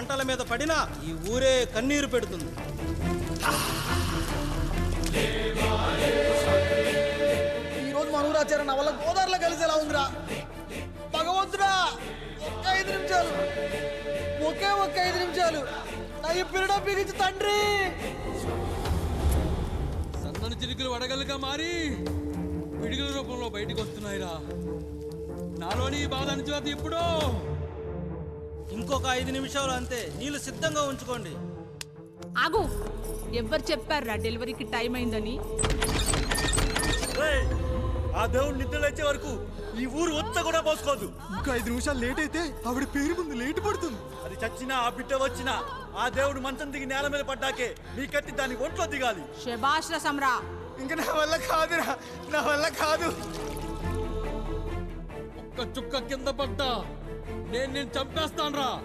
పంటల మీద పడినా ఈ ఊరే కన్నీరు పెడుతుంది. ఈ రోజు నా వల్ల గోదావరిలో కలిసేలా ఉందిరా. భగవంతుడా ఒక్క ఐదు నిమిషాలు. ఒకే ఒక్క ఐదు నిమిషాలు. నా ఈ పిల్లడ బిగించి తండ్రి. సన్నని చిరుకులు వడగలుగా మారి పిడుగుల రూపంలో బయటికి వస్తున్నాయిరా. నాలోని ఈ బాధ అణిచివేత ఇప్పుడు ఇంకొక ఐదు నిమిషాలు అంతే. నీళ్ళు సిద్ధంగా ఉంచుకోండి. ఆగు. ఎవ్వరు చెప్పారా డెలివరీకి టైం అయిందని? ఆ దేవుడు నిద్ర లేచే వరకు ఈ ఊరు ఒత్త కూడా పోసుకోదు ఇంకా ఐదు నిమిషాలు లేట్ అయితే ఆవిడ పేరు ముందు లేట్ పడుతుంది. అది చచ్చినా ఆ బిడ్డ వచ్చినా ఆ దేవుడు మంచం దిగి నేల మీద పడ్డాకే నీ కత్తి దాని ఒంట్లో దిగాలి. శబాష్ రసంరా ఇంకా నా వల్ల కాదురా నా వల్ల కాదు. ఒక్క చుక్క కింద పడ్డా. నేను నేను చంపేస్తానురా.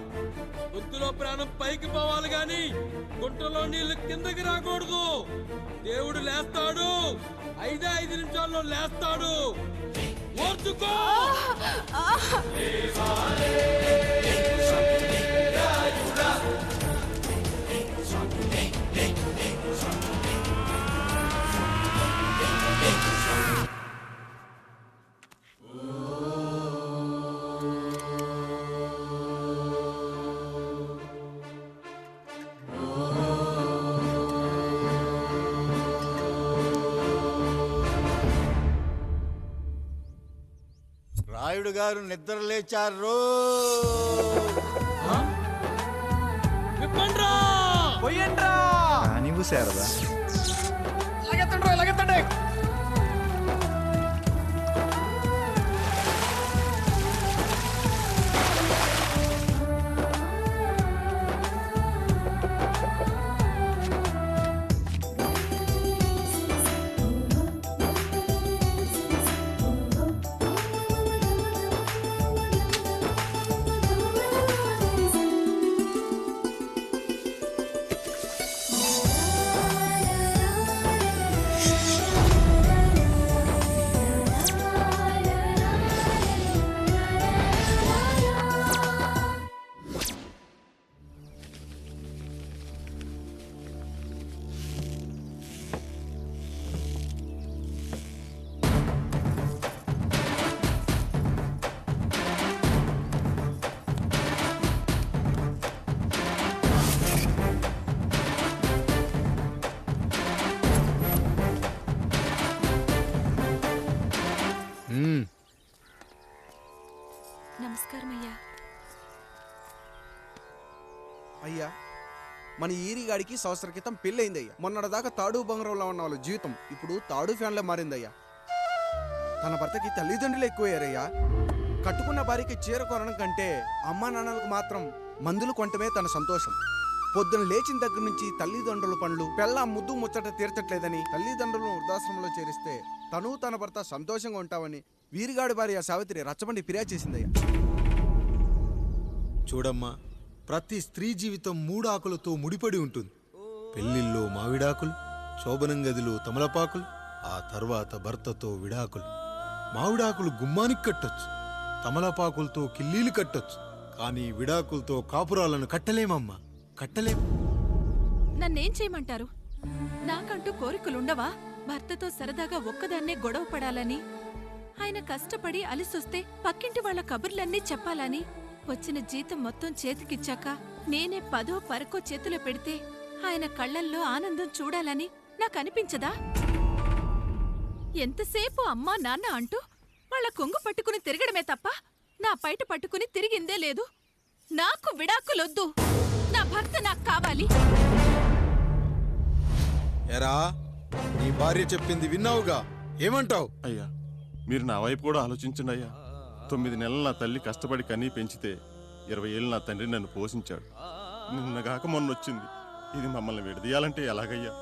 గొంతులో ప్రాణం పైకి పోవాలి గాని గుంటలో నీళ్ళు కిందకి రాకూడదు. దేవుడు లేస్తాడు. ఐదే ఐదు నిమిషాల్లో లేస్తాడు. ఓర్చుకో! లేచారు విప్పండ్రా! నీవు శారదా నమస్కారం అయ్యా అయ్యా మన ఈరిగాడికి సంవత్సర క్రితం పెళ్ళయిందయ్యా. మొన్నటిదాకా తాడు బంగారంలో ఉన్న వాళ్ళ జీవితం ఇప్పుడు తాడు ఫ్యాన్లో మారిందయ్యా. తన భర్తకి తల్లిదండ్రులు ఎక్కువయ్యారయ్యా. కట్టుకున్న భార్యకి చీర కొనడం కంటే అమ్మా నాన్నలకు మాత్రం మందులు కొనటమే తన సంతోషం. పొద్దున లేచిన దగ్గర నుంచి తల్లిదండ్రుల పనులు పెళ్ళ ముద్దు ముచ్చట తీర్చట్లేదని తల్లిదండ్రులను వృద్ధాశ్రమంలో చేరిస్తే తను తన భర్త సంతోషంగా ఉంటామని వీరిగాడి భార్య సావిత్రి రచ్చబండి ఫిర్యాదు చేసిందయ్యా. చూడమ్మా ప్రతి స్త్రీ జీవితం మూడు ఆకులతో ముడిపడి ఉంటుంది. పెళ్ళిల్లో మావిడాకులు శోభనం గదిలో తమలపాకులు ఆ తర్వాత భర్తతో విడాకులు. మావిడాకులు గుమ్మానికి కట్టొచ్చు తమలపాకులతో కిల్లీలు కట్టొచ్చు కానీ విడాకులతో కాపురాలను కట్టలేమమ్మా కట్టలేం. నన్నేం చేయమంటారు? నాకంటూ కోరికలుండవా? భర్తతో సరదాగా ఒక్కదాన్నే గొడవ పడాలని ఆయన కష్టపడి అలిసొస్తే పక్కింటి వాళ్ళ కబుర్లన్నీ చెప్పాలని. వచ్చిన జీతం మొత్తం చేతికిచ్చాక నేనే పదో పరకో చేతిలో పెడితే ఆయన కళ్ళల్లో ఆనందం చూడాలని నాకనిపించదా? ఎంతసేపు అమ్మా నాన్న అంటూ వాళ్ళ కొంగు పట్టుకుని తిరగడమే తప్ప నా పైట పట్టుకుని తిరిగిందే లేదు. నాకు విడాకులొద్దు. నా భర్త నాకు కావాలి. ఎరా నీ భార్య చెప్పింది విన్నావుగా? ఏమంటావు? అయ్యా మీరు నా వైపు కూడా ఆలోచించండి అయ్యా. తొమ్మిది నెలలు నా తల్లి కష్టపడి కనీ పెంచితే ఇరవై ఏళ్ళు నా తండ్రి నన్ను పోషించాడు. నిన్నగాక మొన్న వచ్చింది ఇది మమ్మల్ని విడదీయాలంటే ఎలాగయ్యా?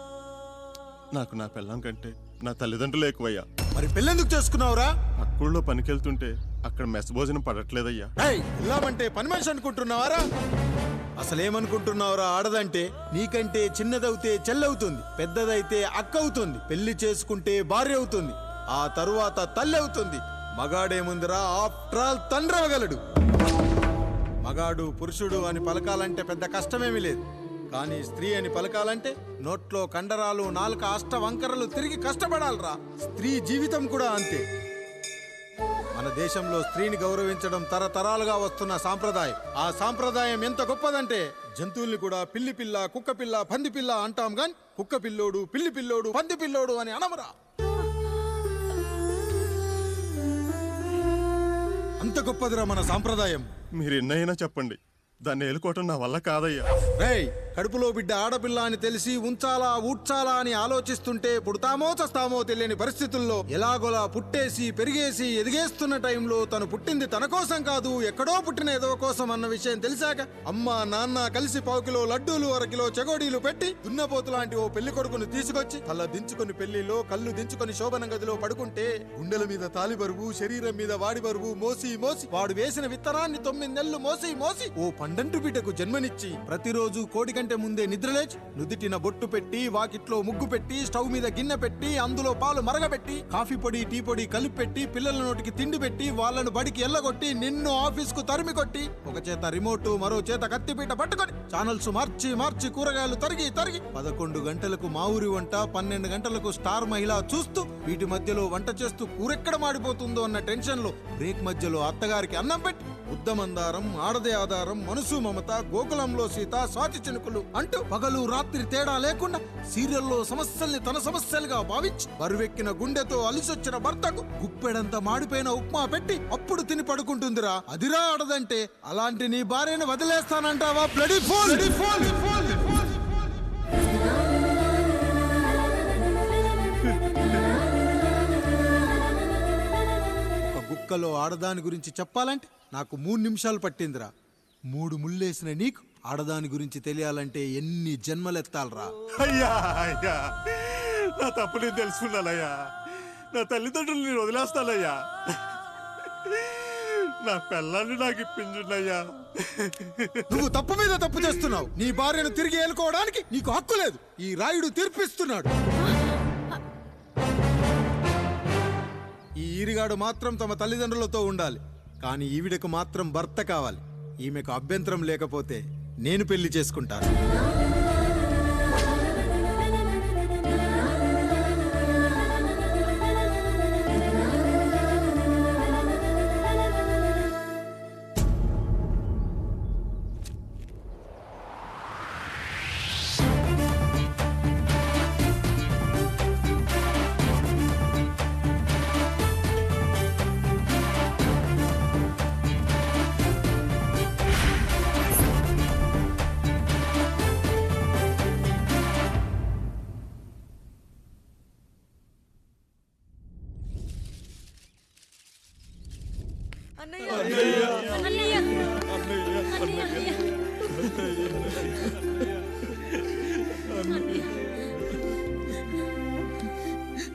నాకు నా పిల్లం కంటే నా తల్లిదండ్రులు ఎక్కువయ్యా. మరి పెళ్ళెందుకు చేసుకున్నావురా? పక్కూళ్ళో పనికెళ్తుంటే అక్కడ మెస్ భోజనం పడట్లేదయ్యా. పని మనిషి అనుకుంటున్నావారా? అసలేమనుకుంటున్నావురా ఆడదంటే నీకంటే చిన్నదవుతే చెల్లవుతుంది పెద్దదైతే అక్క అవుతుంది పెళ్ళి చేసుకుంటే భార్య అవుతుంది ఆ తరువాత తల్లి అవుతుంది మగాడేముందిరా ఆఫ్టర్ ఆల్ తండ్రి అవగలడు మగాడు పురుషుడు అని పలకాలంటే పెద్ద కష్టమేమీ లేదు. కానీ స్త్రీ అని పలకాలంటే నోట్లో కండరాలు నాలుక అష్ట వంకరలు తిరిగి కష్టపడాలరా. స్త్రీ జీవితం కూడా అంతే. మన దేశంలో స్త్రీని గౌరవించడం తరతరాలుగా వస్తున్న సాంప్రదాయం. ఆ సాంప్రదాయం ఎంత గొప్పదంటే జంతువుల్ని కూడా పిల్లి పిల్ల కుక్క పిల్ల పంది పిల్ల అంటాం గాని కుక్క పిల్లోడు పిల్లి పిల్లోడు పంది పిల్లోడు అని అనమరా. అంత గొప్పదిరా మన సాంప్రదాయం. మీరు ఎన్నైనా చెప్పండి. దాన్ని ఏలుకోవటం నా వల్ల కాదయ్యా. రేయ్ కడుపులో బిడ్డ ఆడపిల్ల అని తెలిసి ఉంచాలా ఊడ్చాలా అని ఆలోచిస్తుంటే పుడతామో చస్తామో తెలియని పరిస్థితుల్లో ఎలాగోలా పుట్టేసి పెరిగేసి ఎదిగేస్తున్న టైంలో తను పుట్టింది తన కోసం కాదు ఎక్కడో పుట్టిన ఏదో కోసం అన్న విషయం తెలిసాక అమ్మ నాన్న కలిసి పావుకిలో లడ్డూలు అరకిలో చెగోడీలు పెట్టి దున్నపోతు లాంటి ఓ పెళ్ళి కొడుకును తీసుకొచ్చి తల దించుకొని పెళ్ళిలో కళ్ళు దించుకొని శోభన గదిలో పడుకుంటే గుండెల మీద తాలి బరువు శరీరం మీద వాడి బరువు మోసి మోసి వాడు వేసిన విత్తనాన్ని తొమ్మిది నెలలు మోసి మోసి ఓ పండు పండంటు బిడ్డకు జన్మనిచ్చి ప్రతిరోజు కోడి కంటే ముందే నిద్రలేచి నుదిటిన బొట్టు పెట్టి వాకిట్లో ముగ్గు పెట్టి స్టవ్ మీద గిన్నె పెట్టి అందులో పాలు మరగబెట్టి కాఫీ పొడి టీ పొడి కలిపి పెట్టి పిల్లల నోటికి తిండి పెట్టి వాళ్ళను బడికి ఎల్లగొట్టి నిన్ను ఆఫీస్కు తరిమి కొట్టి ఒక చేత రిమోట్ మరో చేత కత్తిపీట పట్టుకొని ఛానల్స్ మార్చి మార్చి కూరగాయలు తరిగి తరిగి పదకొండు గంటలకు మా ఊరి వంట పన్నెండు గంటలకు స్టార్ మహిళ చూస్తూ వీటి మధ్యలో వంట చేస్తూ కూరెక్కడ మాడిపోతుందో అన్న టెన్షన్లో బ్రేక్ మధ్యలో అత్తగారికి అన్నం పెట్టి ఉద్దమందారం ఆడదే ఆధారం మనసు మమత గోకులంలో సీత సాతి చినుకులు అంటూ పగలు రాత్రి తేడా లేకుండా సీరియల్లో సమస్యల్ని తన సమస్యలుగా భావించి బరువెక్కిన గుండెతో అలిసొచ్చిన భర్తకు గుప్పెడంత మాడిపోయిన ఉప్మా పెట్టి అప్పుడు తిని పడుకుంటుందిరా. అదిరా ఆడదంటే అలాంటి నీ భార్యను వదిలేస్తానంటావా? బ్లడీ ఫోన్ గుక్కలో ఆడదాని గురించి చెప్పాలంటే నాకు మూడు నిమిషాలు పట్టిందిరా. మూడు ముళ్ళేసిన నీకు ఆడదాని గురించి తెలియాలంటే ఎన్ని జన్మలెత్తాలరా. అయ్యా అయ్యా. నా తప్పు నేను తెలుసుకున్నానయ్యా. నా తల్లిదండ్రులు నేను వదిలేస్తానయ్యా. నా పిల్లల్ని నాకు ఇప్పించుండయ్యా. నువ్వు తప్పు మీద తప్పు చేస్తున్నావు. నీ భార్యను తిరిగి ఏలుకోవడానికి నీకు హక్కు లేదు. ఈ రాయుడు తీర్పిస్తున్నాడు. ఈరిగాడు మాత్రం తమ తల్లిదండ్రులతో ఉండాలి. కానీ ఈవిడకు మాత్రం భర్త కావాలి. ఈమెకు అభ్యంతరం లేకపోతే నేను పెళ్ళి చేసుకుంటాను.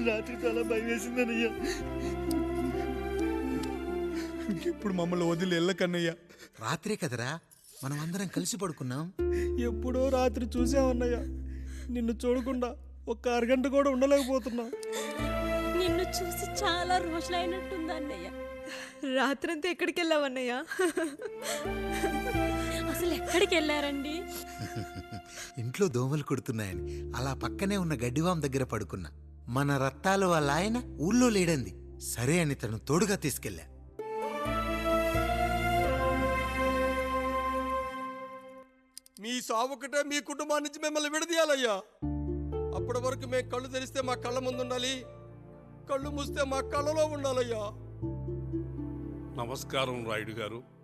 రాత్రి చాలా భయం వేసిందనయ్యా ఇప్పుడు మమ్మల్ని వదిలి వెళ్ళకన్నయ్యా. రాత్రే కదరా? మనం అందరం కలిసి పడుకున్నాం. ఎప్పుడో రాత్రి చూసామన్నయ్య నిన్ను చూడకుండా ఒక్క అరగంట కూడా ఉండలేకపోతున్నా. నిన్ను చూసి చాలా రోజులైనట్టుంది అన్నయ్య. రాత్రంతా ఎక్కడికి వెళ్ళావన్నయ్య అసలు ఎక్కడికి వెళ్ళారండి? ఇంట్లో దోమలు కుడుతున్నాయని. అలా పక్కనే ఉన్న గడ్డివాం దగ్గర పడుకున్నా. మన రత్తాలు వాళ్ళ ఆయన ఊళ్ళో లేడంది. సరే అని తను తోడుగా తీసుకెళ్ళా. మీ సావుకటే మీ కుటుంబం నుంచి మిమ్మల్ని విడదీయాలయ్యా. అప్పటి వరకు మేము కళ్ళు తెరిస్తే మా కళ్ళ ముందు ఉండాలి. కళ్ళు మూస్తే మా కళ్ళలో ఉండాలయ్యా. నమస్కారం రాయుడు గారు.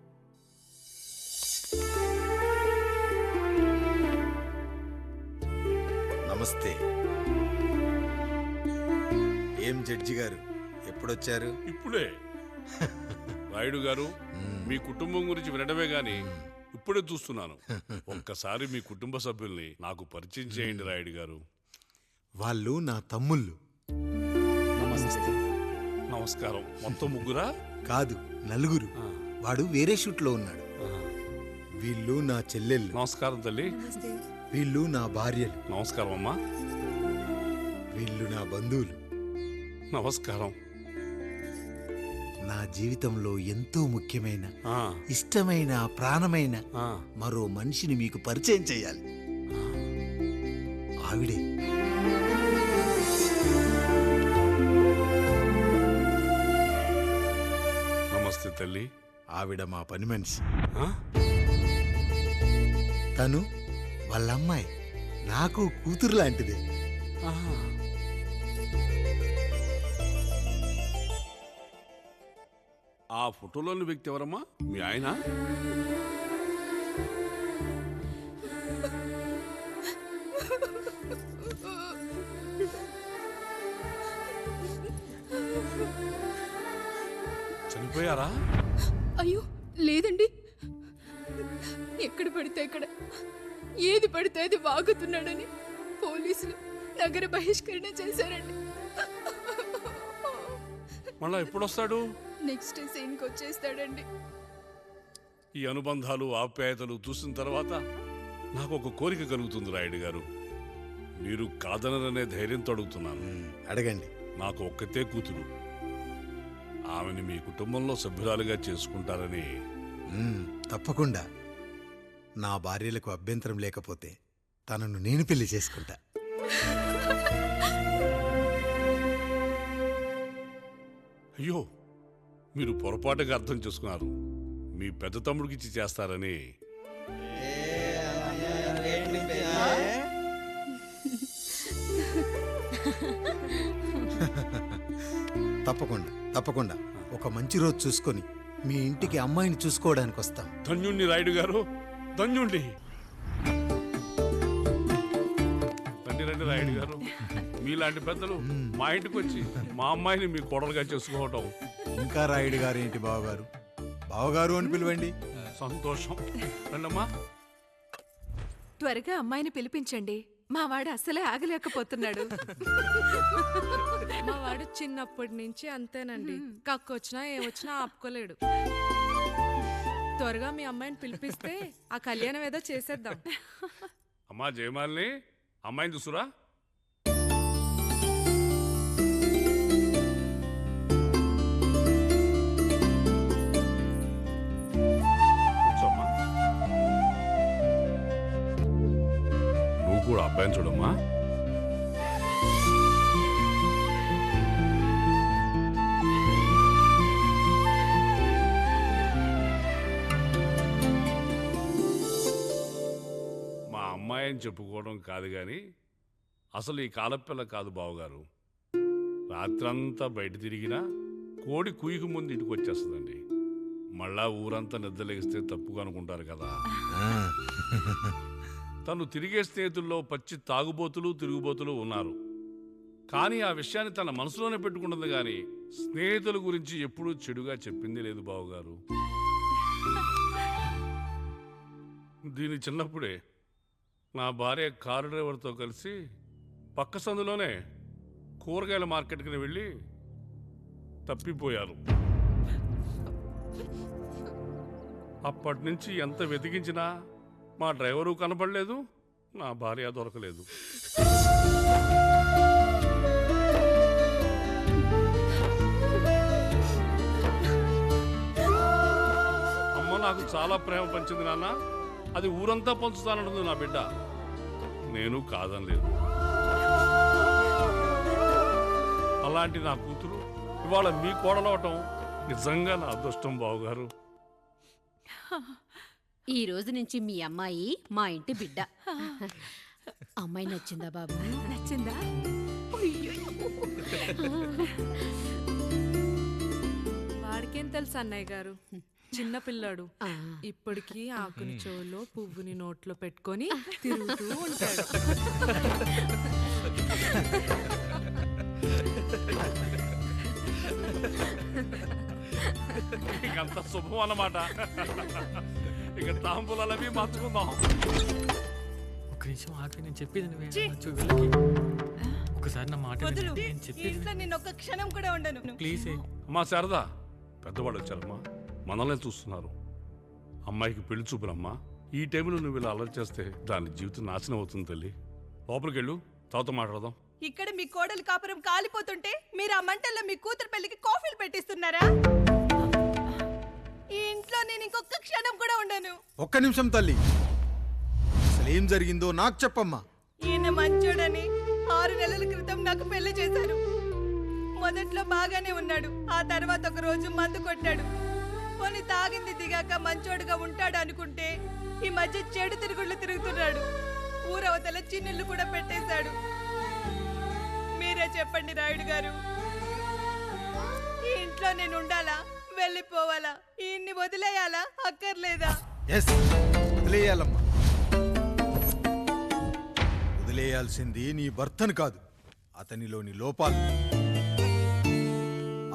నమస్తే. ఏం జడ్జి గారు? ఎప్పుడొచ్చారు? ఇప్పుడే. రాయుడు గారు మీ కుటుంబం గురించి వినడమే గాని ఇప్పుడే చూస్తున్నాను. ఒక్కసారి మీ కుటుంబ సభ్యుల్ని నాకు పరిచయం చేయండి రాయుడు గారు. వాళ్ళు నా తమ్ముళ్ళు. నమస్కారం. మొత్తం ముగ్గురా? కాదు నలుగురు. వాడు వేరే షూట్లో ఉన్నాడు. వీళ్ళు నా చెల్లెళ్ళు. నమస్కారం తల్లి. వీళ్ళు నా భార్యలు. నమస్కారం అమ్మా. వీళ్ళు నా బంధువులు. నమస్కారం. నా జీవితంలో ఎంతో ముఖ్యమైన ఆ, ఇష్టమైన ప్రాణమైన ఆ. మరో మనిషిని మీకు పరిచయం చేయాలి. ఆవిడే. నమస్తే తల్లి. ఆవిడ మా పని మనిషి. ఆ? తను వాళ్ళ అమ్మాయి నాకు కూతురు లాంటిదే. ఆహా. ఆ ఫోటోలోని వ్యక్తి ఎవరమ్మా? మీ ఆయన? చనిపోయారా? అయ్యో. ఎక్కడ పడితే అక్కడ. ఏది పడితే అది వాగుతున్నాడని పోలీసులు నగర బహిష్కరణ చేశారండి. మళ్ళా ఎప్పుడు వస్తాడు నెక్స్ట్ సీన్కి వచ్చేస్తాడండి ఈ అనుబంధాలు ఆప్యాయతలు చూసిన తర్వాత నాకు ఒక కోరిక కలుగుతుంది రాయుడు గారు. మీరు కాదనరనే ధైర్యంతో అడుగుతున్నాను. అడగండి. నాకు ఒక్కతే కూతురు. ఆమెని మీ కుటుంబంలో సభ్యురాలుగా చేసుకుంటారని. తప్పకుండా. నా భార్యలకు అభ్యంతరం లేకపోతే తనను నేను పెళ్ళి చేసుకుంటా. అయ్యో మీరు పొరపాటుగా అర్థం చేసుకున్నారు. మీ పెద్ద తమ్ముడికి ఇచ్చి చేస్తారని. తప్పకుండా తప్పకుండా. ఒక మంచి రోజు చూసుకొని మీ ఇంటికి అమ్మాయిని చూసుకోవడానికి వస్తాం. ధన్యుణ్ణి రాయుడు గారు. ధన్యుణ్ణి రండి రండి రాయుడు గారు. మీలాంటి పెద్దలు మా ఇంటికి వచ్చి మా అమ్మాయిని మీ కోడలుగా చేసుకోవటం. ఇంకా రాయుడు గారు ఏంటి బావగారు? బావగారు అని పిలవండి. సంతోషం. రండమ్మా. త్వరగా అమ్మాయిని పిలిపించండి. మా వాడు అసలే ఆగలేకపోతున్నాడు. మా వాడు చిన్నప్పటి నుంచి అంతేనండి. కక్కు వచ్చినా ఏమొచ్చినా ఆపుకోలేడు. త్వరగా మీ అమ్మాయిని పిలిపిస్తే ఆ కళ్యాణం ఏదో చేసేద్దాం. అమ్మా జయమాలిని అమ్మాయిని చూసురా. నువ్వు కూడా అబ్బాయిని చూడమ్మా. మా చెప్పుకోవడం కాదు కానీ అసలు ఈ కాలపిల్ల కాదు బావగారు. రాత్రంతా బయట తిరిగినా కోడి కుయ్యకు ముందు ఇంటికి వచ్చేస్తుందండి. మళ్ళా ఊరంతా నిద్రలేగిస్తే తప్పుగా అనుకుంటారు కదా. తను తిరిగే స్నేహితుల్లో పచ్చి తాగుబోతులు తిరుగుబోతులు ఉన్నారు. కానీ ఆ విషయాన్ని తన మనసులోనే పెట్టుకుంటుంది కానీ స్నేహితుల గురించి ఎప్పుడూ చెడుగా చెప్పింది లేదు బావగారు. దీని చిన్నప్పుడే నా భార్య కారు డ్రైవర్తో కలిసి పక్క సందులోనే కూరగాయల మార్కెట్కి వెళ్ళి తప్పిపోయారు. అప్పటి నుంచి ఎంత వెతికించినా మా డ్రైవరు కనపడలేదు నా భార్య దొరకలేదు. అమ్మ నాకు చాలా ప్రేమ పంచింది నాన్న. అది ఊరంతా పంచుతానంటుంది నా బిడ్డ. నేను కాదనలేదు. అలాంటి నా కూతురు ఇవాళ మీ కోడలవటం నిజంగా నా అదృష్టం బావగారు. ఈ రోజు నుంచి మీ అమ్మాయి మా ఇంటి బిడ్డ. అమ్మాయి నచ్చిందా బాబు? నచ్చిందా? వాడికేం తెలుసు అన్నయ్య గారు? చిన్న పిల్లాడు. ఇప్పటికీ ఆకుని చెవులో పువ్వుని నోట్లో పెట్టుకొని తిరుగుతూ ఉంటాడు. ఇకంత శుభం అన్నమాట. ఇక తాంబూలవి మార్చుకుందాం. ఒక్క నిమిషం ఆగి నేను చెప్పేది నువ్వే ఛీ! అనొచ్చు, వెళ్ళకి. ఒకసారి నా మాట. వదులు. నేను చెప్పేది నేను ఒక్క క్షణం కూడా ఉండను. ప్లీజ్. అమ్మా శారదా. పెద్దవాడు వచ్చారమ్మా. మనల్ని చూస్తున్నారు. అమ్మాయికి పెళ్ళి చూపురమ్మా ఈ టైంలో నువ్వు ఇలా అలర్ట్ చేస్తే దాని జీవితం నాశనం అవుతుంది తల్లి. లోపలికి వెళ్ళు. తాత మాట్లాడదాం. ఇక్కడ మీ కోడలు కాపురం కాలిపోతుంటే మీరు ఆ మంటల్లో మీ కూతురు పెళ్ళికి కాఫీలు పెట్టిస్తున్నారా? ఈ ఇంట్లో నేను ఇంకొక క్షణం కూడా ఉండను. ఒక్క నిమిషం తల్లి. అసలు ఏం జరిగిందో నాకు చెప్పమ్మా. ఈయన మంచోడని ఆరు నెలల క్రితం నాకు పెళ్ళి చేశారు. మొదట్లో బాగానే ఉన్నాడు. ఆ తర్వాత ఒక రోజు మందు కొట్టాడు. పోనీ తాగింది దిగాక మంచోడుగా ఉంటాడు అనుకుంటే ఈ మధ్య చెడు తిరుగుళ్ళు తిరుగుతున్నాడు. ఊరవతల చిన్నిళ్ళు కూడా పెట్టేశాడు. మీరే చెప్పండి రాయుడు గారు. ఈ ఇంట్లో నేను ఉండాలా? వెళ్ళిపోవాలా? ఈయన్ని వదిలేయాలా? అక్కర్లేదా? ఎస్ వదిలేయాలమ్మా. వదిలేయాల్సింది నీ భర్తను కాదు అతనిలోని లోపాలు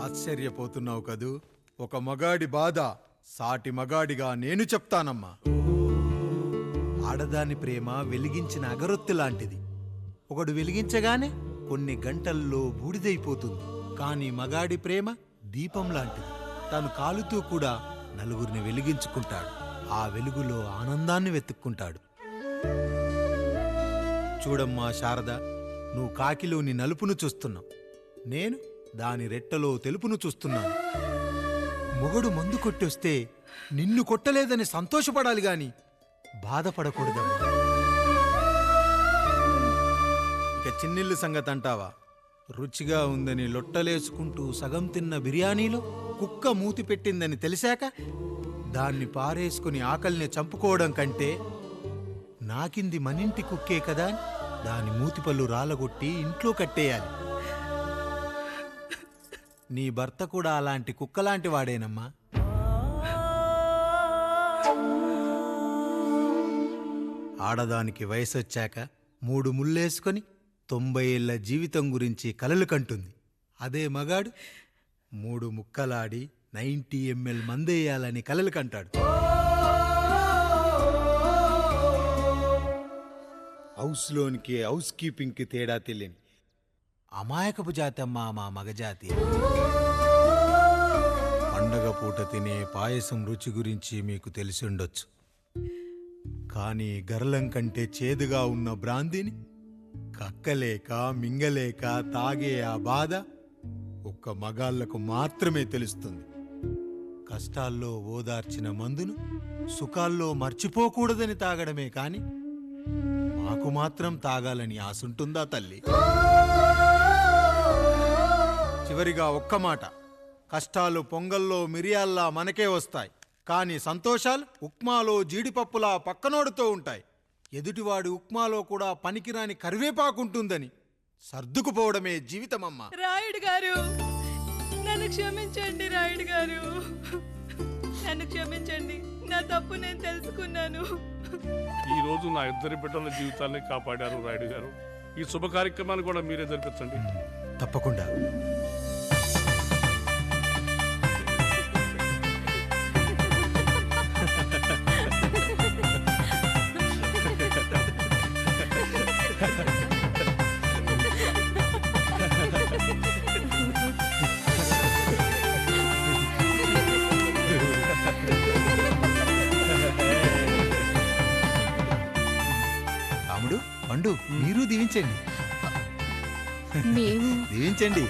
ఆశ్చర్యపోతున్నావు కదూ? ఒక మగాడి బాధ సాటి మగాడిగా నేను చెప్తానమ్మా. ఆడదాని ప్రేమ వెలిగించిన అగరొత్తి లాంటిది. ఒకడు వెలిగించగానే కొన్ని గంటల్లో బూడిదైపోతుంది. కానీ మగాడి ప్రేమ దీపం లాంటిది. తను కాలుతూ కూడా నలుగురిని వెలిగించుకుంటాడు. ఆ వెలుగులో ఆనందాన్ని వెతుక్కుంటాడు. చూడమ్మా శారద నువ్వు కాకిలోని నలుపును చూస్తున్నావు. నేను దాని రెట్టలో తెలుపును చూస్తున్నాను. మొగడు మందు కొట్టొస్తే నిన్ను కొట్టలేదని సంతోషపడాలి గాని బాధపడకూడదమ్మా ఇక చిన్నిల్లు సంగతి అంటావా? రుచిగా ఉందని లొట్టలేసుకుంటూ సగం తిన్న బిర్యానీలో కుక్క మూతి పెట్టిందని తెలిసాక దాన్ని పారేసుకుని ఆకలిని చంపుకోవడం కంటే నాకింది మనింటి కుక్కే కదా దాని మూతిపళ్ళు రాలగొట్టి ఇంట్లో కట్టేయాలి. నీ భర్త కూడా అలాంటి కుక్కలాంటి వాడేనమ్మా. ఆడదానికి వయసొచ్చాక మూడు ముళ్ళేసుకొని తొంభై ఏళ్ళ జీవితం గురించి కలలు కంటుంది. అదే మగాడు మూడు ముక్కలాడి నైంటీ ఎంఎల్ మందేయాలని కలలు కంటాడు. హౌస్లోనికి హౌస్ కీపింగ్కి తేడా తెలియని అమాయకపు జాతి అమ్మ మా మగజాతి. పండగ పూట తినే పాయసం రుచి గురించి మీకు తెలిసి ఉండొచ్చు. కానీ గరళం కంటే చేదుగా ఉన్న బ్రాంతిని కక్కలేక మింగలేక తాగే ఆ బాధ ఒక్క మగాళ్ళకు మాత్రమే తెలుస్తుంది. కష్టాల్లో ఓదార్చిన మందును సుఖాల్లో మర్చిపోకూడదని తాగడమే కాని మాకు మాత్రం తాగాలని ఆసుంటుందా తల్లి? చివరిగా ఒక్క మాట. కష్టాలు పొంగల్లో మిరియాల్లా మనకే వస్తాయి. కానీ సంతోషాలు ఉప్మాలో జీడిపప్పులా పక్కనోడుతూ ఉంటాయి. ఎదుటివాడి ఉప్మాలో కూడా పనికిరాని కరివేపాకుంటుందని. సర్దుకుపోవడమే జీవితమమ్మా. రాయుడు గారు నన్ను క్షమించండి రాయుడు గారు నన్ను క్షమించండి. నా తప్పు నేను తెలుసుకున్నాను. ఈ రోజు నా ఇద్దరి బిడ్డల జీవితాన్ని కాపాడారు రాయుడు గారు ఈ శుభ కార్యక్రమాన్ని కూడా మీరే జరిపించండి. తప్పకుండా. దీవించండి మేము దీవించండి